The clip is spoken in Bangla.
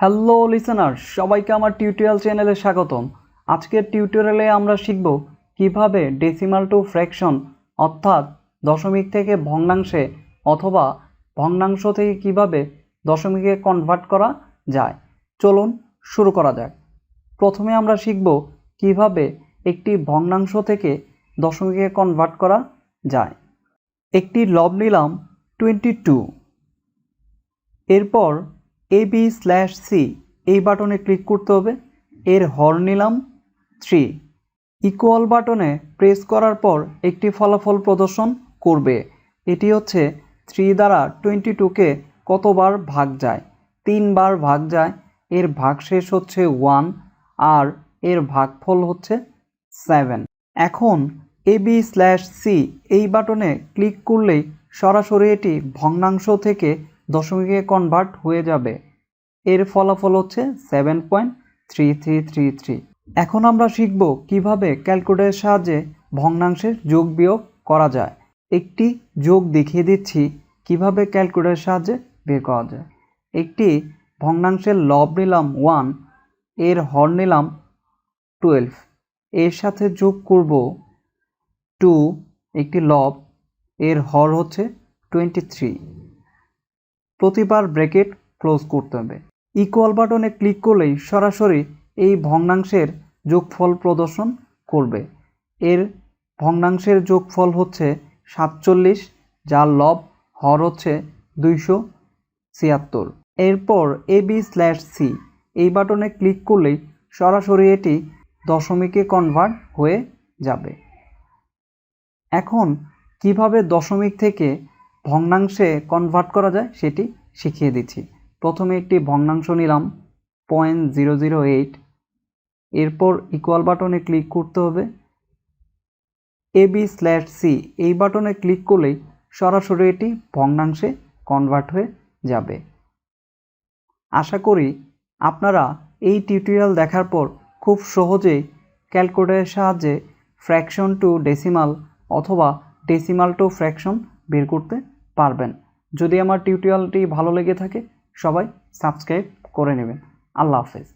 হ্যালো লিসেনার সবাইকে আমার টিউটোরিয়াল চ্যানেলে স্বাগতম। আজকের টিউটোরিয়ালে আমরা শিখব কীভাবে ডেসিমাল টু ফ্র্যাকশন অর্থাৎ দশমিক থেকে ভগ্নাংশে অথবা ভগ্নাংশ থেকে কীভাবে দশমিকে কনভার্ট করা যায়। চলুন শুরু করা যাক। প্রথমে আমরা শিখব কীভাবে একটি ভগ্নাংশ থেকে দশমিকে কনভার্ট করা যায়। একটি লব নিলাম টোয়েন্টি টু এরপর এ বি স্ল্যাশ সি এই বাটনে ক্লিক করতে হবে। এর হর নিলাম থ্রি ইকুয়াল বাটনে প্রেস করার পর একটি ফলাফল প্রদর্শন করবে। এটি হচ্ছে থ্রি দ্বারা টোয়েন্টি টুকে কতবার ভাগ যায়? তিনবার ভাগ যায়। এর ভাগশেষ হচ্ছে ওয়ান আর এর ভাগফল হচ্ছে সেভেন এখন এ বি স্ল্যাশ সি এই বাটনে ক্লিক করলেই সরাসরি এটি ভগ্নাংশ থেকে দশমিকে কনভার্ট হয়ে যাবে। এর ফলাফল হচ্ছে seven point three three three three এখন আমরা শিখব কীভাবে ক্যালকুলেটরের সাহায্যে ভগ্নাংশের যোগ বিয়োগ করা যায়। একটি যোগ দেখিয়ে দিচ্ছি কীভাবে ক্যালকুলেটরের সাহায্যে বের করা যায়। একটি ভগ্নাংশের লব নিলাম ওয়ানের হর নিলাম টুয়েলভ এর সাথে যোগ করব টু একটি লব, এর হর হচ্ছে টোয়েন্টি থ্রি প্রতিবার ব্র্যাকেট ক্লোজ করতে হবে। ইকুয়াল বাটনে ক্লিক করলেই সরাসরি এই ভগ্নাংশের যোগফল প্রদর্শন করবে। এর ভগ্নাংশের যোগফল হচ্ছে সাতচল্লিশ, যার লব হর হচ্ছে দুইশো ছিয়াত্তর। এরপর এ বি স্ল্যাশ সি এই বাটনে ক্লিক করলেই সরাসরি এটি দশমিকে কনভার্ট হয়ে যাবে। এখন কীভাবে দশমিক থেকে ভগ্নাংশে কনভার্ট করা যায়, সেটি শিখিয়ে দিচ্ছি। প্রথমে একটি ভগ্নাংশ নিলাম পয়েন্ট জিরো জিরো এইট এরপর ইকুয়াল বাটনে ক্লিক করতে হবে। এ বি স্ল্যাশ সি এই বাটনে ক্লিক করলেই সরাসরি এটি ভগ্নাংশে কনভার্ট হয়ে যাবে। আশা করি আপনারা এই টিউটোরিয়াল দেখার পর খুব সহজেই ক্যালকুলেটরের সাহায্যে ফ্র্যাকশন টু ডেসিমাল অথবা ডেসিমাল টু ফ্র্যাকশন বের করতে পারবেন। যদি আমার টিউটোরিয়ালটি ভালো লেগে থাকে সবাই সাবস্ক্রাইব করে নেবেন। আল্লাহ হাফেজ।